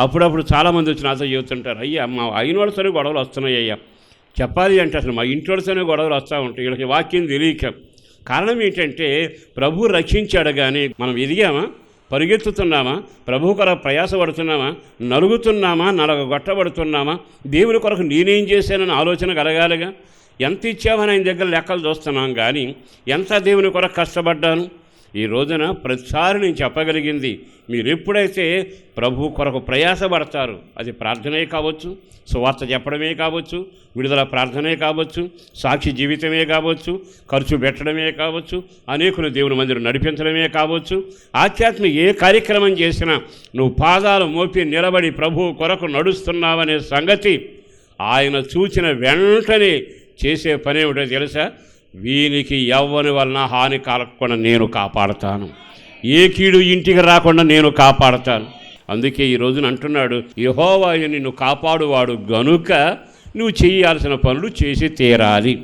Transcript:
అప్పుడప్పుడు చాలామంది వచ్చి నాతో చెబుతుంటారు అయ్యా మా అయిన వాళ్ళతోనే గొడవలు వస్తున్నాయి అయ్యా చెప్పాలి అంటే అసలు మా ఇంటి వాళ్ళతోనే గొడవలు వస్తూ ఉంటాయి వీళ్ళకి వాక్యం తెలియక. కారణం ఏంటంటే ప్రభు రక్షించాడు కానీ మనం ఎదిగామా? పరిగెత్తుతున్నామా? ప్రభు కొరకు ప్రయాసపడుతున్నామా? నలుగుతున్నామా? నలగొట్టబడుతున్నామా దేవుని కొరకు నేనేం చేశానని ఆలోచన కలగాలిగా? ఎంత ఇచ్చామని ఆయన దగ్గర లెక్కలు చూస్తున్నాం కానీ ఎంత దేవుని కొరకు కష్టపడ్డాను? ఈ రోజున ప్రతిసారి నేను చెప్పగలిగింది. మీరు ఎప్పుడైతే ప్రభు కొరకు ప్రయాసపడతారు అది ప్రార్థనే కావచ్చు సువార్త చెప్పడమే కావచ్చు విడుదల ప్రార్థనే కావచ్చు సాక్షి జీవితమే కావచ్చు ఖర్చు పెట్టడమే కావచ్చు అనేకులు దేవుని మందిరం నడిపించడమే కావచ్చు ఆధ్యాత్మిక ఏ కార్యక్రమం చేసినా నువ్వు పాదాలు మోపి నిలబడి ప్రభు కొరకు నడుస్తున్నావనే సంగతి ఆయన చూచిన వెంటనే చేసే పని ఏమిటో తెలుసా? వీనికి ఎవ్వని వలన హాని కలగకుండా నేను కాపాడతాను? ఏ కీడు ఇంటికి రాకుండా నేను కాపాడతాను? అందుకే ఈ రోజున అంటున్నాడు యహోవాయ నిన్ను కాపాడువాడు గనుక నువ్వు చేయాల్సిన పనులు చేసి తీరాలి.